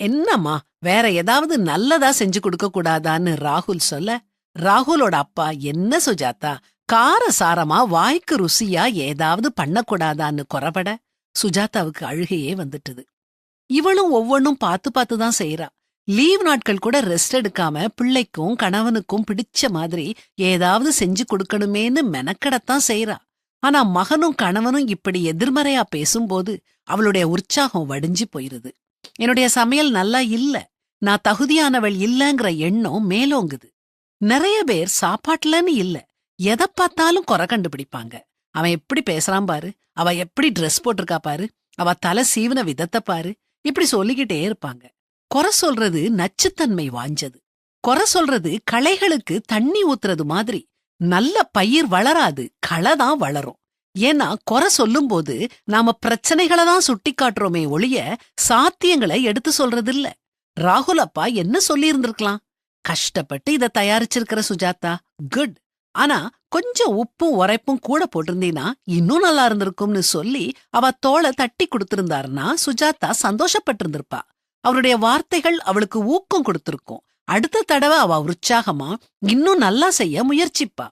என்னம்மா வேற ஏதாவது நல்லதா செஞ்சு கொடுக்க கூடாதான்னு ராகுல் சொல்ல ராகுலோட அப்பா என்ன சுஜாதா கார சாரமா வாய்க்கு ருசியா ஏதாவது பண்ணக்கூடாதான்னு குறபட சுஜாதாவுக்கு அழுகையே வந்துட்டுது. இவளும் ஒவ்வொன்னும் பார்த்து பார்த்து தான் செய்யறா லீவ் நாட்கள் கூட ரெஸ்ட் எடுக்காம பிள்ளைக்கும் கணவனுக்கும் பிடிச்ச மாதிரி ஏதாவது செஞ்சு கொடுக்கணுமேன்னு மெனக்கடத்தான் செய்யறா ஆனா மகனும் கணவனும் இப்படி எதிர்மறையா பேசும்போது அவளுடைய உற்சாகம் வடிஞ்சு போயிருது. என்னுடைய சமையல் நல்லா இல்ல. நான் தகுதியானவள் இல்லங்கிற எண்ணம் மேலோங்குது. நிறைய பேர் சாப்பாட்டுலன்னு இல்ல. எதை பார்த்தாலும் குறை கண்டுபிடிப்பாங்க. அவன் எப்படி பேசுறான் பாரு. அவ எப்படி ட்ரெஸ் போட்டிருக்கா பாரு. அவ தலை சீவன விதத்தை பாரு. இப்படி சொல்லிக்கிட்டே இருப்பாங்க. குறை சொல்றது நச்சுத்தன்மை வாஞ்சது குறை சொல்றது களைகளுக்கு தண்ணி ஊத்துறது மாதிரி. நல்ல பயிர் வளராது. களை தான் வளரும். ஏன்னா குறை சொல்லும்போது நாம பிரச்சனைகளை தான் சுட்டி காட்டுறோமே ஒழிய சாத்தியங்களை எடுத்து சொல்றதில்ல. ராகுல் அப்பா என்ன சொல்லியிருந்திருக்கலாம்? கஷ்டப்பட்டு இத தயாரிச்சிருக்கிற சுஜாதா. குட் ஆனா கொஞ்சம் உப்பும் உரைப்பும் கூட போட்டிருந்தீனா இன்னும் நல்லா இருந்திருக்கும்னு சொல்லி அவ தோலை தட்டி கொடுத்திருந்தாருன்னா சுஜாதா சந்தோஷப்பட்டிருந்திருப்பா. அவருடைய வார்த்தைகள் அவளுக்கு ஊக்கம் கொடுத்திருக்கும். அடுத்த தடவை அவ உற்சாகமா இன்னும் நல்லா செய்ய முயற்சிப்பா.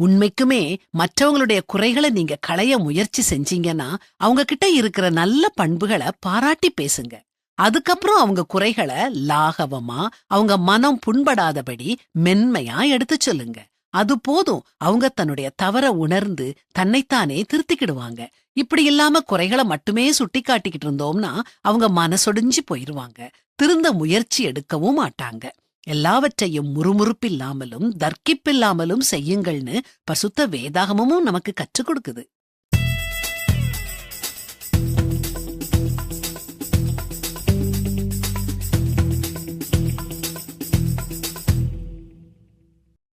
உண்மைக்குமே மற்றவங்களுடைய குறைகளை நீங்க களைய முயற்சி செஞ்சீங்கன்னா அவங்க கிட்ட இருக்கிற நல்ல பண்புகளை பாராட்டி பேசுங்க. அதுக்கப்புறம் அவங்க குறைகளை லாகவமா அவங்க மனம் புண்படாதபடி மென்மையா எடுத்துச் சொல்லுங்க. அது போதும். அவங்க தன்னுடைய தவற உணர்ந்து தன்னைத்தானே திருத்திக்கிடுவாங்க. இப்படி இல்லாம குறைகளை மட்டுமே சுட்டி காட்டிக்கிட்டு இருந்தோம்னா அவங்க மனசொடிஞ்சு போயிருவாங்க. திருந்த முயற்சி எடுக்கவும் மாட்டாங்க. எல்லாவற்றையும் முறுமுறுப்பில்லாமலும் தர்க்கிப்பில்லாமலும் செய்யுங்கள்னு பசுத்த வேதாகமும் நமக்கு கற்றுக் கொடுக்குது.